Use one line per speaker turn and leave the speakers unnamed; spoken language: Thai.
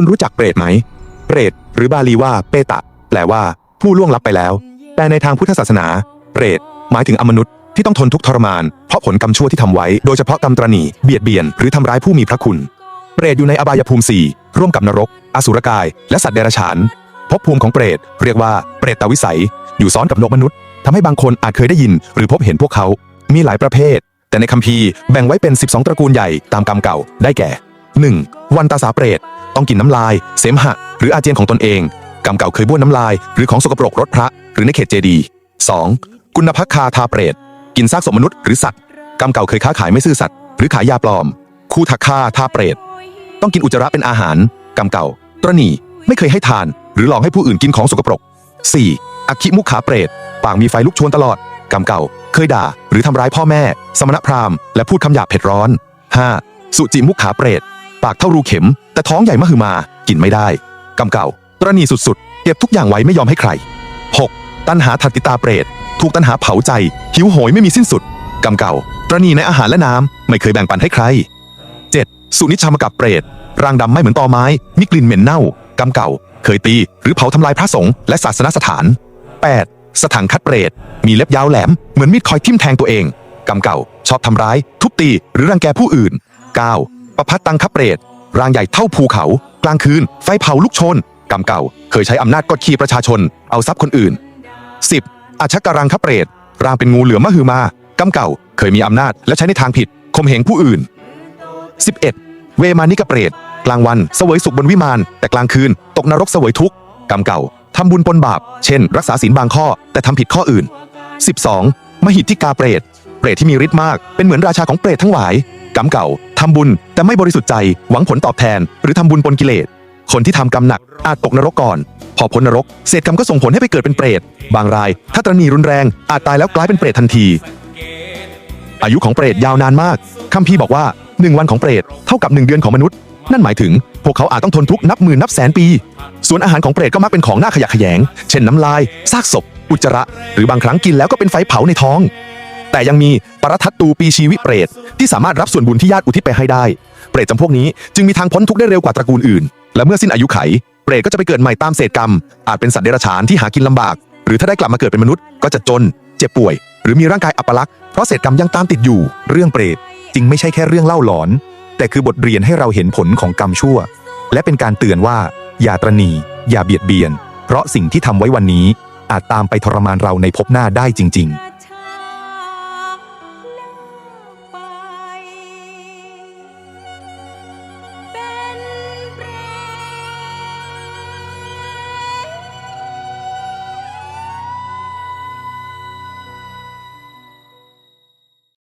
คุณรู้จักเปรตไหม เปรต หรือบาลีว่าเปตะ แปลว่า ผู้ล่วงลับไปแล้ว แต่ในทางพุทธศาสนา เปรต หมายถึงอมนุษย์ที่ต้องทนทุกข์ทรมาน เพราะผลกรรมชั่วที่ทำไว้ โดยเฉพาะกรรมตรณีเบียดเบียน หรือทำร้ายผู้มีพระคุณ เปรตอยู่ในอบายภูมิสี่ร่วมกับนรก อสุรกาย และสัตว์เดรัจฉานภพภูมิของเปรต เรียกว่าเปรตตวิสัย อยู่ซ้อนกับโลกมนุษย์ทำให้บางคนอาจเคยได้ยิน หรือพบเห็นพวกเขา มีหลายประเภท แต่ในคัมภีร์แบ่งไว้เป็น 12 ตระกูลใหญ่ตามกรรมเก่า ได้แก่ 1. วันตาสาเปรต ต้องกินน้ำลาย เสมหะ หรืออาเจียนของตนเอง กรรมเก่าเคยบ้วนน้ำลาย หรือของสกปรกรถพระ หรือในเขตเจดีย์ 2. กุณพักคาทาเปรต กินซากศพมนุษย์หรือสัตว์ กรรมเก่าเคยค้าขายไม่ซื่อสัตย์หรือขายยาปลอม คูทักคาทาเปรต ต้องกินอุจจาระเป็นอาหาร กรรมเก่า ตรณีไม่เคยให้ทาน หรือหลอกให้ผู้อื่นกินของสกปรก 4. อคิมุขาเปรต ปากมีไฟลุกโชนตลอด กรรมเก่า เคยด่า หรือทำร้ายพ่อแม่ สมณพราหมณ์ และพูดคำหยาบเผ็ดร้อน 5. สุจิมุขาเปรต ปากเท่ารูเข็ม แต่ท้องใหญ่มหึมา กินไม่ได้กรรมเก่า ตรณีสุดๆ เก็บทุกอย่างไว้ไม่ยอมให้ใคร 6. ตันหาทัตติตาเปรต ถูกตันหาเผาใจ หิวโหยไม่มีสิ้นสุดกรรมเก่า ตรณีในอาหารและน้ำไม่เคยแบ่งปันให้ใคร 7. สุนิชามกับเปรตร่างดำไม่เหมือนตอไม้มีกลิ่นเหม็นเน่ากรรมเก่า เคยตี หรือเผาทำลายพระสงฆ์และศาสนสถาน 8. สถังคัดเปรต มีเล็บยาวแหลม เหมือนมีดคอยทิ่มแทงตัวเองกรรมเก่า ชอบทำร้าย ทุบตี หรือรังแกผู้อื่น 9. ประพัดตังคับเปรตร่างใหญ่เท่าภูเขา กลางคืน ไฟเผาลุกชน กรรมเก่า เคยใช้อำนาจกดขี่ประชาชน เอาทรัพย์คนอื่น 10. อาชกรังคับเปรตร่างเป็นงูเหลือมมหึมา กรรมเก่า เคยมีอำนาจและใช้ในทางผิดข่มเหงผู้อื่น 11. เวมานิกเปรตกลางวันเสวยสุขบนวิมาน แต่กลางคืน ตกนรกเสวยทุกข์กรรมเก่าทำบุญปนบาป เช่น รักษาศีลบางข้อ แต่ทำผิดข้ออื่น 12. มหิทธิกาเปรต เปรตที่มีฤทธิ์มาก เป็นเหมือนราชาของเปรตทั้งหลาย กรรมเก่า ทำบุญแต่ไม่บริสุทธิ์ใจหวังผลตอบแทน หรือทำบุญปนกิเลส คนที่ทำกรรมหนักอาจตกนรกก่อน พอพ้นนรกเศษกรรมก็ส่งผลให้ไปเกิดเป็นเปรต บางราย ถ้าตรณีรุนแรงอาจตายแล้วกลายเป็นเปรตทันที อายุของเปรตยาวนานมากคัมภีร์บอกว่า1วันของเปรตเท่ากับ1เดือนของมนุษย์ นั่นหมายถึง พวกเขาอาจต้องทนทุกข์นับหมื่นนับแสนปี ส่วนอาหารของเปรตก็มักเป็นของหน่าขยะแขยง เช่นน้ำลายซากศพ อุจจาระ หรือบางครั้งกินแล้วก็เป็นไฟเผาในท้อง แต่ยังมีปรทัตตูปีชีวิเปรตที่สามารถรับส่วนบุญที่ญาติอุทิศไปให้ได้ เปรตจำพวกนี้จึงมีทางพ้นทุกข์ได้เร็วกว่าตระกูลอื่น และเมื่อสิ้นอายุไข เปรตก็จะไปเกิดใหม่ตามเศษกรรม อาจเป็นสัตว์เดรัจฉานที่หากินลำบาก หรือถ้าได้กลับมาเกิดเป็นมนุษย์ก็จะจน เจ็บป่วย หรือมีร่างกายอัปลักษณ์เพราะเศษกรรมยังตามติดอยู่
เรื่องเปรตจึงไม่ใช่แค่เรื่องเล่าหลอน แต่คือบทเรียนให้เราเห็นผลของกรรมชั่ว และเป็นการเตือนว่า อย่าตรณี อย่าเบียดเบียน เพราะสิ่งที่ทำไว้วันนี้ อาจตามไปทรมานเราในภพหน้าได้จริง ๆ